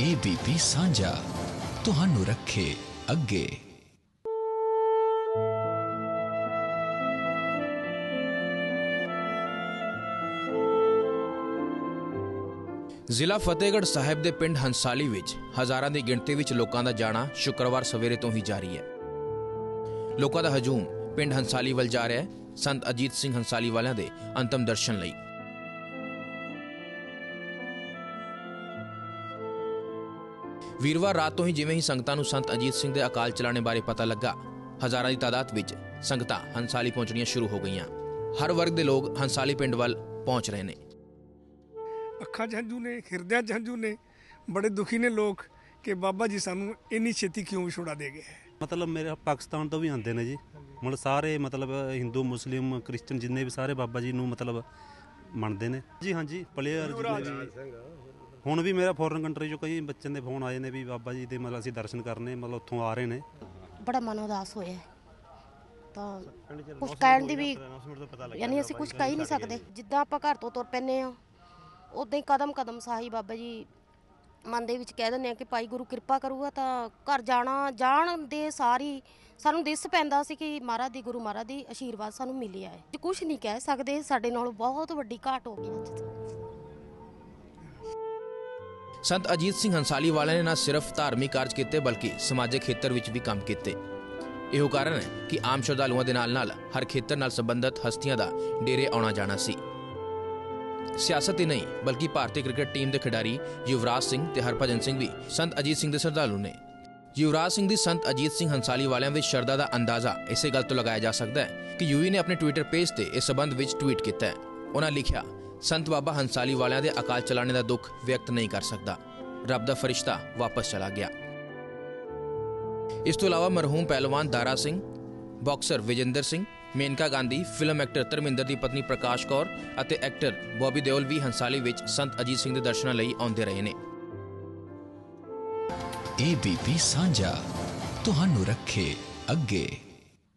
ABP ਸਾਂਝਾ, ਤੁਹਾਨੂੰ ਰੱਖੇ ਅੱਗੇ। ਜ਼ਿਲ੍ਹਾ ਫਤਿਹਗੜ੍ਹ ਸਾਹਿਬ ਦੇ ਪਿੰਡ ਹੰਸਾਲੀ ਵਿੱਚ ਹਜ਼ਾਰਾਂ ਦੀ ਗਿਣਤੀ ਵਿੱਚ ਲੋਕਾਂ ਦਾ ਜਾਣਾ ਸ਼ੁੱਕਰਵਾਰ ਸਵੇਰੇ ਤੋਂ ਹੀ ਜਾਰੀ ਹੈ। ਲੋਕਾਂ ਦਾ ਹਜੂਮ ਪਿੰਡ ਹੰਸਾਲੀ ਵੱਲ ਜਾ ਰਿਹਾ ਹੈ। ਸੰਤ ਅਜੀਤ ਸਿੰਘ ਹੰਸਾਲੀ ਵਾਲਿਆਂ ਦੇ ਅੰਤਮ ਦਰਸ਼ਨ ਲਈ। ਵੀਰਵਾਰ ਰਾਤ ਤੋਂ ਹੀ ਜਿਵੇਂ ਹੀ ਸੰਗਤਾਂ ਨੂੰ ਸੰਤ ਅਜੀਤ ਸਿੰਘ ਦੇ ਅਕਾਲ ਚਲਾਣੇ ਬਾਰੇ ਪਤਾ ਲੱਗਾ ਹਜ਼ਾਰਾਂ ਦੀ ਤਾਦਾਦ ਵਿੱਚ ਸੰਗਤਾਂ ਹੰਸਾਲੀ ਪਹੁੰਚਣੀਆਂ ਸ਼ੁਰੂ ਹੋ ਗਈਆਂ। ਹਰ ਵਰਗ ਦੇ ਲੋਕ ਹੰਸਾਲੀ ਪਿੰਡ ਵੱਲ ਪਹੁੰਚ ਰਹੇ ਨੇ। ਅੱਖਾਂ ਹੰਝੂ ਨੇ ਹਿਰਦਿਆਂ ਹੰਝੂ ਨੇ ਬੜੇ ਦੁਖੀ ਨੇ ਲੋਕ ਕਿ ਬਾਬਾ ਜੀ ਸਾਨੂੰ ਇੰਨੀ ਛੇਤੀ ਕਿਉਂ ਵਿਛੋੜਾ ਦੇ ਗਏ? ਮਤਲਬ ਮੇਰੇ ਪਾਕਿਸਤਾਨ ਤੋਂ ਵੀ ਆਉਂਦੇ ਨੇ ਜੀ। ਮਤਲਬ ਸਾਰੇ ਮਤਲਬ ਹਿੰਦੂ ਮੁਸਲਿਮ ਕ੍ਰਿਸਚਨ ਜਿੰਨੇ ਵੀ ਸਾਰੇ ਬਾਬਾ ਜੀ ਨੂੰ ਮਤਲਬ ਮੰਨਦੇ ਨੇ। ਜੀ ਹਾਂਜੀ ਪਲੇਅਰ ਜਿੰਨੇ ਵੀ ਹੁਣ ਵੀ ਮੇਰਾ ਫੋਰਨ ਕੰਟਰੀ ਚੋਂ ਕਈ ਬੱਚਿਆਂ ਦੇ ਫੋਨ ਆਏ ਨੇ ਵੀ ਬਾਬਾ ਜੀ ਦੇ ਮਤਲਬ ਅਸੀਂ ਦਰਸ਼ਨ ਕਰਨੇ ਮਤਲਬ ਉੱਥੋਂ ਆ ਰਹੇ ਨੇ। ਬੜਾ ਮਨ ਉਦਾਸ ਹੋਇਆ। ਹੈ। ਤਾਂ ਕੁਝ ਕਹਿਣ ਦੀ ਵੀ ਯਾਨੀ ਅਸੀਂ ਕੁਝ ਕਹਿ ਹੀ ਨਹੀਂ ਸਕਦੇ। ਜਿੱਦਾਂ ਆਪਾਂ ਘਰ ਤੋਂ ਤੁਰ ਪੈਨੇ ਆ ਉਦਾਂ ਹੀ ਕਦਮ ਕਦਮ ਸਾਹੀ ਬਾਬਾ ਜੀ ਮਨ ਦੇ ਵਿੱਚ ਕਹਿ ਦਿੰਦੇ ਆ ਕਿ ਭਾਈ ਗੁਰੂ ਕਿਰਪਾ ਕਰੂਗਾ ਤਾਂ ਘਰ ਜਾਣਾ ਜਾਣ ਦੇ ਸਾਰੀ ਸਾਨੂੰ ਦਿਸ ਪੈਂਦਾ ਸੀ ਕਿ ਮਹਾਰਾਜ ਦੀ ਗੁਰੂ ਮਹਾਰਾਜ ਦੀ ਆਸ਼ੀਰਵਾਦ ਸਾਨੂੰ ਮਿਲਿਆ ਹੈ। ਕੁਝ ਨਹੀਂ ਕਹਿ ਸਕਦੇ ਸਾਡੇ ਨਾਲੋਂ ਬਹੁਤ ਵੱਡੀ ਘਾਟ ਹੋ ਗਈ ਅੱਜ ਸੰਤ ਅਜੀਤ ਸਿੰਘ ਹੰਸਾਲੀ ਵਾਲਿਆਂ ਨੇ ਨਾ ਸਿਰਫ ਧਾਰਮਿਕ ਕਾਰਜ ਕੀਤੇ, ਬਲਕਿ ਸਮਾਜਿਕ ਖੇਤਰ ਵਿੱਚ ਵੀ ਕੰਮ ਕੀਤੇ। ਇਹੋ ਕਾਰਨ ਹੈ ਕਿ ਆਮ ਸ਼ਰਧਾਲੂਆਂ ਦੇ ਨਾਲ-ਨਾਲ ਹਰ ਖੇਤਰ ਨਾਲ ਸੰਬੰਧਿਤ ਹਸਤੀਆਂ ਦਾ ਡੇਰੇ ਆਉਣਾ ਜਾਣਾ ਸੀ। ਸਿਆਸਤ ਹੀ ਨਹੀਂ, ਬਲਕਿ ਭਾਰਤੀ ਕ੍ਰਿਕਟ ਟੀਮ ਦੇ ਖਿਡਾਰੀ ਯੁਵਰਾਜ ਸਿੰਘ ਤੇ ਹਰਭਜਨ ਸਿੰਘ ਵੀ ਸੰਤ ਅਜੀਤ ਸਿੰਘ ਦੇ ਸ਼ਰਧਾਲੂ ਨੇ। ਯੁਵਰਾਜ ਸਿੰਘ ਦੀ ਸੰਤ ਅਜੀਤ ਸਿੰਘ ਹੰਸਾਲੀ ਵਾਲਿਆਂ ਵਿੱਚ ਸ਼ਰਧਾ ਦਾ ਅੰਦਾਜ਼ਾ ਇਸੇ ਗੱਲ ਤੋਂ ਲਗਾਇਆ ਜਾ ਸਕਦਾ ਹੈ ਕਿ ਯੂਵੀ ਨੇ ਆਪਣੇ ਟਵਿੱਟਰ ਪੇਜ ਤੇ ਇਸ ਸਬੰਧ ਵਿੱਚ ਟਵੀਟ ਕੀਤਾ ਹੈ। ਉਹਨਾਂ ਲਿਖਿਆ ਸੰਤ ਬਾਬਾ ਹੰਸਾਲੀ ਵਾਲਿਆਂ ਦੇ ਅਕਾਲ ਚਲਾਣੇ ਦਾ ਦੁੱਖ ਵਿਅਕਤ ਨਹੀਂ ਕਰ ਸਕਦਾ। ਰੱਬ ਦਾ ਫਰਿਸ਼ਤਾ ਵਾਪਸ ਚਲਾ ਗਿਆ। ਇਸ ਤੋਂ ਇਲਾਵਾ ਮਰਹੂਮ ਪਹਿਲਵਾਨ Dara Singh, boxer Vijender Singh, Maneka Gandhi, film actor Dharmendra ਦੀ ਪਤਨੀ ਪ੍ਰਕਾਸ਼ ਕੌਰ ਅਤੇ ਐਕਟਰ ਬੌਬੀ ਦਿਓਲ ਵੀ ਹੰਸਾਲੀ ਵਿੱਚ ਸੰਤ ਅਜੀਤ ਸਿੰਘ ਦੇ ਦਰਸ਼ਨਾਂ ਲਈ ਆਉਂਦੇ ਰਹੇ ਨੇ। ABP ਸਾਂਝਾ, ਤੁਹਾਨੂੰ ਰੱਖੇ ਅੱਗੇ।